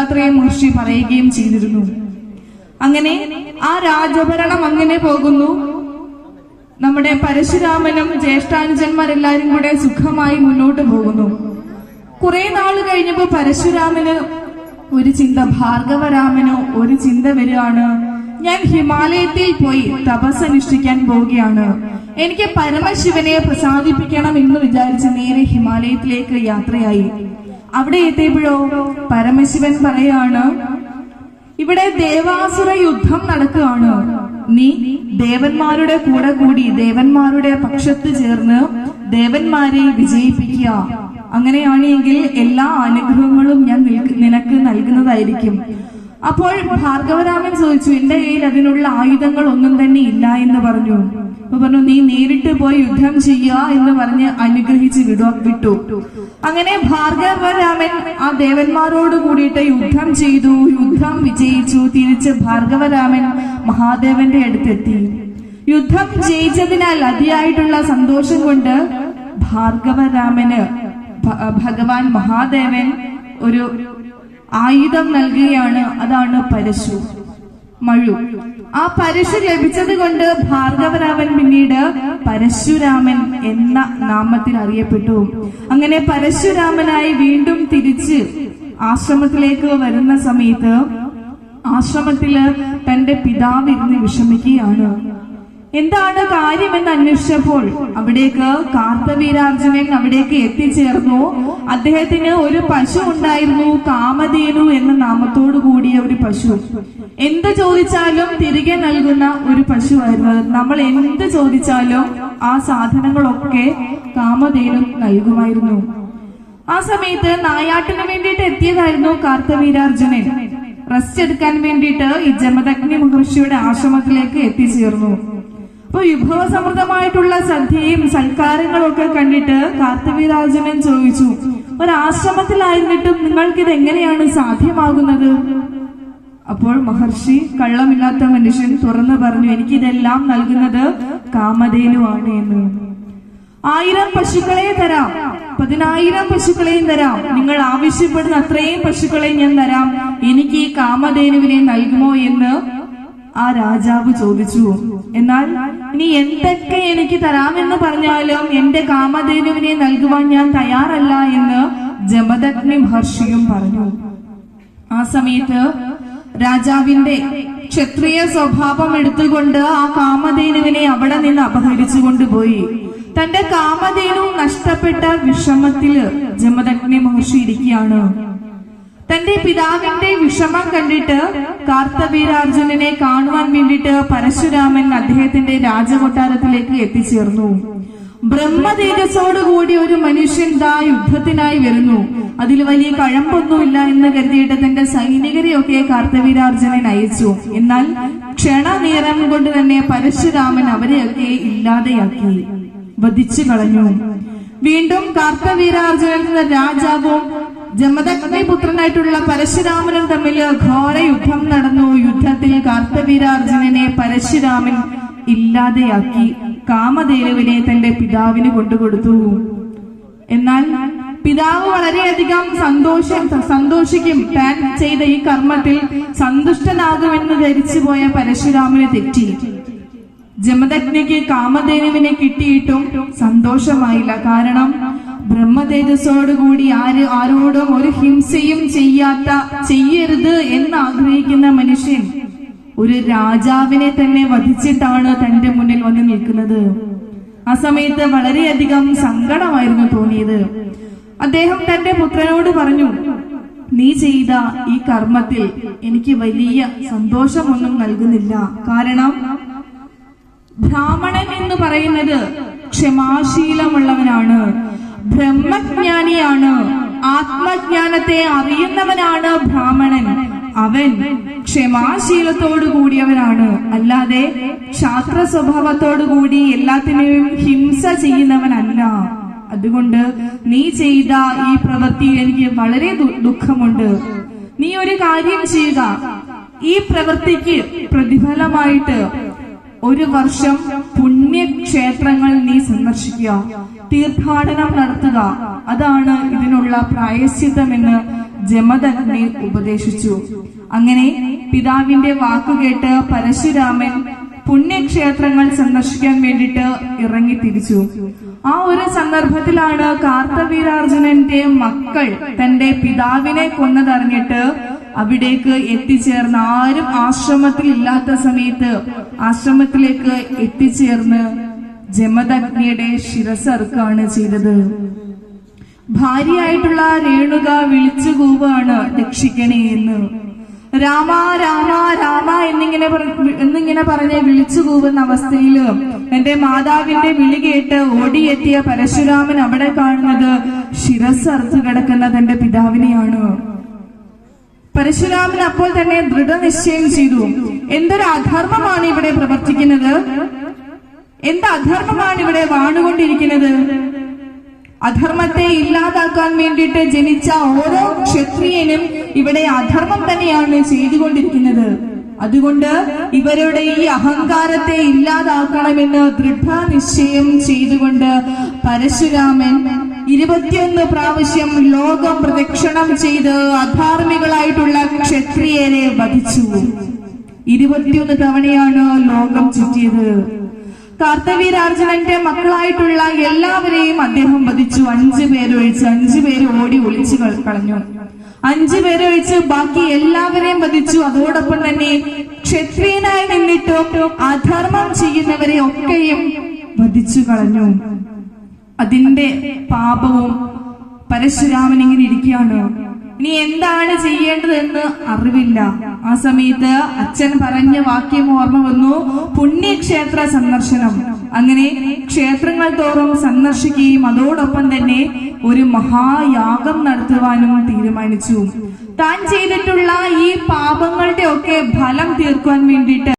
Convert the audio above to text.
ദത്താത്രേയ മഹർഷി പറയുകയും ചെയ്തിരുന്നു. അങ്ങനെ ആ രാജഭരണം അങ്ങനെ പോകുന്നു. നമ്മുടെ പരശുരാമനും ജ്യേഷ്ഠാനുജന്മാരെല്ലാരും കൂടെ സുഖമായി മുന്നോട്ട് പോകുന്നു. കുറെ നാൾ കഴിഞ്ഞപ്പോ പരശുരാമന് ഒരു ചിന്ത ഭാർഗവരാമനോ ഒരു ചിന്ത വരികയാണ്. ഞാൻ ഹിമാലയത്തിൽ പോയി തപസ് അനുഷ്ഠിക്കാൻ പോവുകയാണ്. എനിക്ക് പരമശിവനെ പ്രസാദിപ്പിക്കണം എന്ന് വിചാരിച്ച് നേരെ ഹിമാലയത്തിലേക്ക് യാത്രയായി. അവിടെ എത്തിയപ്പോഴോ പരമശിവൻ പറയാണ് ഇവിടെ ദേവാസുര യുദ്ധം നടക്കുകയാണ്. നീ ദേവന്മാരുടെ കൂടെ കൂടി ദേവന്മാരുടെ പക്ഷത്ത് ചേർന്ന് ദേവന്മാരെ വിജയിപ്പിക്കുക. അങ്ങനെയാണെങ്കിൽ എല്ലാ അനുഗ്രഹങ്ങളും ഞാൻ നിനക്ക് നൽകുന്നതായിരിക്കും. അപ്പോൾ ഭാർഗവരാമൻ ചോദിച്ചു എന്റെ കയ്യിൽ അതിനുള്ള ആയുധങ്ങൾ ഒന്നും തന്നെ ഇല്ല എന്ന് പറഞ്ഞു. അപ്പൊ പറഞ്ഞു നീ നേരിട്ട് പോയി യുദ്ധം ചെയ്യുക എന്ന് പറഞ്ഞ് അനുഗ്രഹിച്ച് വിടു വിട്ടു. അങ്ങനെ ഭാർഗവരാമൻ ആ ദേവന്മാരോട് കൂടിയിട്ട് യുദ്ധം ചെയ്തു യുദ്ധം വിജയിച്ചു. തിരിച്ച് ഭാർഗവരാമൻ മഹാദേവന്റെ അടുത്തെത്തി. യുദ്ധം ജയിച്ചതിനാൽ അതിയായിട്ടുള്ള സന്തോഷം കൊണ്ട് ഭാർഗവരാമന് ഭഗവാൻ മഹാദേവൻ ഒരു ആയുധം നൽകുകയാണ് അതാണ് പരശു മഴു. ആ പരശു ലഭിച്ചത് കൊണ്ട് ഭാർഗവരാമൻ പിന്നീട് പരശുരാമൻ എന്ന നാമത്തിൽ അറിയപ്പെട്ടു. അങ്ങനെ പരശുരാമനായി വീണ്ടും തിരിച്ച് ആശ്രമത്തിലേക്ക് വരുന്ന സമയത്ത് ആശ്രമത്തിൽ തന്റെ പിതാവ് ഇരുന്ന് വിഷമിക്കുകയാണ്. എന്താണ് കാര്യമെന്ന് അന്വേഷിച്ചപ്പോൾ അവിടേക്ക് കാർത്തവീരാർജുനൻ അവിടേക്ക് എത്തിച്ചേർന്നു. അദ്ദേഹത്തിന് ഒരു പശു ഉണ്ടായിരുന്നു കാമധേനു എന്ന നാമത്തോടു കൂടിയ ഒരു പശു. എന്ത് ചോദിച്ചാലും തിരികെ നൽകുന്ന ഒരു പശുവായിരുന്നു. നമ്മൾ എന്ത് ചോദിച്ചാലും ആ സാധനങ്ങളൊക്കെ കാമധേനു നൽകുമായിരുന്നു. ആ സമയത്ത് നായാട്ടിന് വേണ്ടിയിട്ട് എത്തിയതായിരുന്നു കാർത്തവീരാർജുനൻ റെസ്റ്റ് എടുക്കാൻ വേണ്ടിയിട്ട് ഈ ജമദഗ്നി മഹർഷിയുടെ ആശ്രമത്തിലേക്ക് എത്തിച്ചേർന്നു. അപ്പൊ വിഭവസമൃദ്ധമായിട്ടുള്ള സദ്യയും സൽക്കാരങ്ങളും ഒക്കെ കണ്ടിട്ട് കാർത്തവീരാർജുനൻ ചോദിച്ചു ഒരാശ്രമത്തിലായിരുന്നിട്ടും നിങ്ങൾക്ക് ഇത് എങ്ങനെയാണ് സാധ്യമാകുന്നത്? അപ്പോൾ മഹർഷി കള്ളമില്ലാത്ത മനുഷ്യൻ തുറന്നു പറഞ്ഞു എനിക്കിതെല്ലാം നൽകുന്നത് കാമധേനുവാണ് എന്ന്. ആയിരം പശുക്കളെ തരാം പതിനായിരം പശുക്കളെയും തരാം. നിങ്ങൾ ആവശ്യപ്പെടുന്ന അത്രയും പശുക്കളെ ഞാൻ തരാം. എനിക്ക് ഈ കാമധേനുവിനെ നൽകുമോ എന്ന് ആ രാജാവ് ചോദിച്ചു എന്നാൽ ഇനി എന്തൊക്കെ എനിക്ക് തരാമെന്ന് പറഞ്ഞാലും എന്റെ കാമധേനുവിനെ നൽകുവാൻ ഞാൻ തയ്യാറല്ല എന്ന് ജമദഗ്നി മഹർഷിയും പറഞ്ഞു. ആ സമയത്ത് രാജാവിന്റെ ക്ഷത്രിയ സ്വഭാവം എടുത്തുകൊണ്ട് ആ കാമധേനുവിനെ അവിടെ നിന്ന് അപഹരിച്ചു കൊണ്ടുപോയി തന്റെ കാമധേനു നഷ്ടപ്പെട്ട വിഷമത്തിൽ ജമദഗ്നി മഹർഷി ഇരിക്കുകയാണ്. തന്റെ പിതാവിന്റെ വിഷമം കണ്ടിട്ട് കാർത്തവീരാർജുനനെ കാണുവാൻ വേണ്ടിയിട്ട് പരശുരാമൻ അദ്ദേഹത്തിന്റെ രാജകൊട്ടാരത്തിലേക്ക് എത്തിച്ചേർന്നു. ബ്രഹ്മതേജസ്സോടുകൂടി ഒരു മനുഷ്യൻ ദാ യുദ്ധത്തിനായി വരുന്നു. അതിൽ വലിയ കഴമ്പൊന്നുമില്ല എന്ന് കരുതിയിട്ട് തന്റെ സൈനികരെയൊക്കെ കാർത്തവീരാർജുനൻ അയച്ചു. എന്നാൽ ക്ഷണനേരം കൊണ്ട് തന്നെ പരശുരാമൻ അവരെയൊക്കെ ഇല്ലാതെയാക്കി. വധിച്ചു കളഞ്ഞു വീണ്ടും കാർത്തവീരാർജുനൻ രാജാവും ജമദഗ്നി പുത്രനായിട്ടുള്ള പരശുരാമനും തമ്മിൽ ഘോര യുദ്ധം നടന്നു. യുദ്ധത്തിൽ കാർത്തവീരാർജുനനെ പരശുരാമൻ ഇല്ലാതെയാക്കി. കാമദേവിനെ തന്റെ പിതാവിന് കൊണ്ടുകൊടുത്തു. എന്നാൽ പിതാവ് വളരെയധികം സന്തോഷം സന്തോഷിക്കും. താൻ ചെയ്ത ഈ കർമ്മത്തിൽ സന്തുഷ്ടനാകുമെന്ന് ധരിച്ചു പോയ പരശുരാമന് തെറ്റി. ജമദഗ്നിക്ക് കാമധേനുവിനെ കിട്ടിയിട്ടും സന്തോഷമായില്ല. കാരണം ബ്രഹ്മതേജസ്സോടുകൂടി ആര് ആരോടും ഒരു ഹിംസയും ചെയ്യാത്ത ചെയ്യരുത് എന്ന് ആഗ്രഹിക്കുന്ന മനുഷ്യൻ ഒരു രാജാവിനെ തന്നെ വധിച്ചിട്ടാണ് തന്റെ മുന്നിൽ വന്ന് നിൽക്കുന്നത്. ആ സമയത്ത് വളരെയധികം സങ്കടമായിരുന്നു തോന്നിയത്. അദ്ദേഹം തന്റെ പുത്രനോട് പറഞ്ഞു നീ ചെയ്ത ഈ കർമ്മത്തിൽ എനിക്ക് വലിയ സന്തോഷമൊന്നും നൽകുന്നില്ല. കാരണം ബ്രാഹ്മണൻ എന്ന് പറയുന്നത് ക്ഷമാശീലമുള്ളവനാണ്. ആത്മജ്ഞാനത്തെ അറിയുന്നവനാണ് ബ്രാഹ്മണൻ. അവൻ ക്ഷമാശീലത്തോടു കൂടിയവനാണ് അല്ലാതെ ശാസ്ത്ര സ്വഭാവത്തോടു കൂടി എല്ലാത്തിനെയും ഹിംസ ചെയ്യുന്നവനല്ല. അതുകൊണ്ട് നീ ചെയ്ത ഈ പ്രവൃത്തി എനിക്ക് വളരെ ദുഃഖമുണ്ട്. നീ ഒരു കാര്യം ചെയ്യുക ഈ പ്രവൃത്തിക്ക് പ്രതിഫലമായിട്ട് ഒരു വർഷം പുണ്യക്ഷേത്രങ്ങൾ നീ സന്ദർശിക്കുക. തീർത്ഥാടനം നടത്തുക. അതാണ് ഇതിനുള്ള പ്രായശ്ചിത്തമെന്ന് ജമദഗ്നി ഉപദേശിച്ചു. അങ്ങനെ പിതാവിന്റെ വാക്കുകേട്ട് പരശുരാമൻ പുണ്യക്ഷേത്രങ്ങൾ സന്ദർശിക്കാൻ വേണ്ടിയിട്ട് ഇറങ്ങി തിരിച്ചു. ആ ഒരു സന്ദർഭത്തിലാണ് കാർത്തവീരാർജുനന്റെ മക്കൾ തന്റെ പിതാവിനെ കൊന്നതറിഞ്ഞിട്ട് അവിടേക്ക് എത്തിച്ചേർന്ന് ആരും ആശ്രമത്തിൽ ഇല്ലാത്ത സമയത്ത് ആശ്രമത്തിലേക്ക് എത്തിച്ചേർന്ന് ജമദഗ്നിയുടെ ശിരസർക്കാണ് ചെയ്തത്. ഭാര്യയായിട്ടുള്ള രേണുക വിളിച്ചു കൂവാണ് രക്ഷിക്കണേ എന്ന്. രാമ രാമ രാമ എന്നിങ്ങനെ എന്നിങ്ങനെ പറഞ്ഞ് വിളിച്ചു കൂവുന്ന അവസ്ഥയിൽ എന്റെ മാതാവിന്റെ വിളി കേട്ട് ഓടിയെത്തിയ പരശുരാമൻ അവിടെ കാണുന്നത് ശിരസ് അർത്ഥ കിടക്കുന്ന തന്റെ പിതാവിനെയാണ്. പരശുരാമൻ അപ്പോൾ തന്നെ ദൃഢനിശ്ചയം ചെയ്തു. എന്തൊരു അധർമ്മമാണ് ഇവിടെ പ്രവർത്തിക്കുന്നത്? എന്ത് അധർമ്മമാണ് ഇവിടെ വാണുകൊണ്ടിരിക്കുന്നത്? അധർമ്മത്തെ ഇല്ലാതാക്കാൻ വേണ്ടിയിട്ട് ജനിച്ച ഓരോ ക്ഷത്രിയനും ഇവിടെ അധർമ്മം തന്നെയാണ് ചെയ്തുകൊണ്ടിരിക്കുന്നത്. അതുകൊണ്ട് ഇവരുടെ ഈ അഹങ്കാരത്തെ ഇല്ലാതാക്കണമെന്ന് ദൃഢനിശ്ചയം ചെയ്തുകൊണ്ട് പരശുരാമൻ ഇരുപത്തിയൊന്ന് പ്രാവശ്യം ലോകം പ്രദക്ഷിണം ചെയ്ത് അധാർമികളായിട്ടുള്ള ക്ഷത്രിയരെ വധിച്ചു. ഇരുപത്തിയൊന്ന് തവണയാണ് ലോകം ചുറ്റിയത്. കാർത്തവീരാർജുനന്റെ മക്കളായിട്ടുള്ള എല്ലാവരെയും അദ്ദേഹം വധിച്ചു. അഞ്ചു പേരൊഴിച്ച് അഞ്ചു പേര് ഓടി ഒളിച്ചു കളഞ്ഞു. അഞ്ചു പേരൊഴിച്ച് ബാക്കി എല്ലാവരെയും വധിച്ചു. അതോടൊപ്പം തന്നെ ക്ഷത്രിയനായി നിന്നിട്ടും അധർമ്മം ചെയ്യുന്നവരെ ഒക്കെയും വധിച്ചു കളഞ്ഞു. അതിന്റെ പാപവും പരശുരാമൻ ഇങ്ങനെ ഇരിക്കുകയാണ്? ഇനി എന്താണ് ചെയ്യേണ്ടതെന്ന് അറിവില്ല. ആ സമയത്ത് അച്ഛൻ പറഞ്ഞ വാക്യം ഓർമ്മ വന്നു. പുണ്യക്ഷേത്ര സന്ദർശനം. അങ്ങനെ ക്ഷേത്രങ്ങൾ തോറും സന്ദർശിക്കുകയും അതോടൊപ്പം തന്നെ ഒരു മഹായാഗം നടത്തുവാനും തീരുമാനിച്ചു. താൻ ചെയ്തിട്ടുള്ള ഈ പാപങ്ങളുടെ ഒക്കെ ഫലം തീർക്കുവാൻ വേണ്ടിയിട്ട്